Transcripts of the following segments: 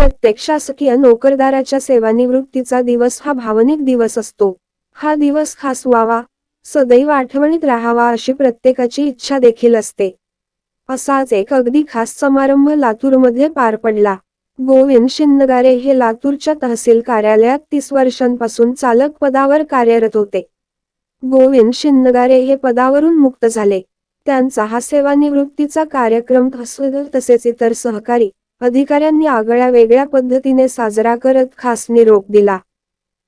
प्रत्येक शासकीय नोकरदाराच्या सेवानिवृत्तीचा दिवस हा भावनिक दिवस असतो. हा दिवस खास व्हावा सदैव आठवणीत राहावा अशी प्रत्येकाची इच्छा देखील असते. असाच एक अगदी खास समारंभ लातूरमध्ये पार पडला. गोविंद शिंदगारे हे लातूरच्या तहसील कार्यालयात तीस वर्षांपासून चालक पदावर कार्यरत होते. गोविंद शिंदगारे हे पदावरून मुक्त झाले. त्यांचा हा सेवानिवृत्तीचा कार्यक्रम तसेच इतर सहकारी अधिकाऱ्यांनी आगळ्या वेगळ्या पद्धतीने साजरा करत खास निरोप दिला.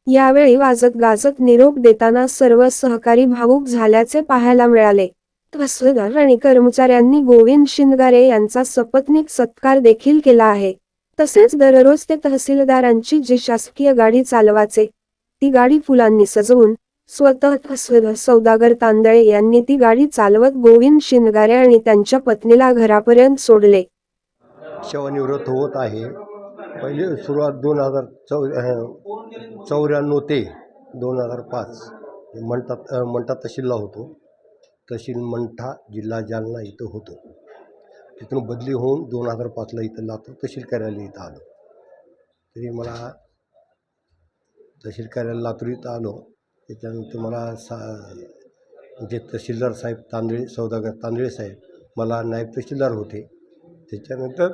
यावेळी वाजत गाजत निरोप देताना सर्व सहकारी भावूक झाल्याचे पाहायला मिळाले. तहसीलदार आणि कर्मचाऱ्यांनी गोविंद शिंदगारे यांचा सपत्नीक सत्कार देखील केला आहे. तसेच दररोज ते तहसीलदारांची जी शासकीय गाडी चालवाचे ती गाडी फुलांनी सजवून स्वतः तहसीलदार सौदागर तांदळे यांनी ती गाडी चालवत गोविंद शिंदगारे आणि त्यांच्या पत्नीला घरापर्यंत सोडले. सेवानिवृत्त होत आहे. पहिले सुरुवात दोन हजार चौ चौऱ्याण्णव ते दोन हजार पाच. म्हणतात मंठा तहसीलला होतो. तहसील मंठा जिल्हा जालना इथं होतो. तिथून बदली होऊन दोन हजार पाचला इथं लातूर तहसील कार्यालय इथं आलो. तरी मला तहसील कार्यालय लातूर इथं आलो. त्याच्यानंतर मला सा म्हणजे तहसीलदार साहेब तांदळे सौदागर तांदळे साहेब मला नायब तहसीलदार होते. त्याच्यानंतर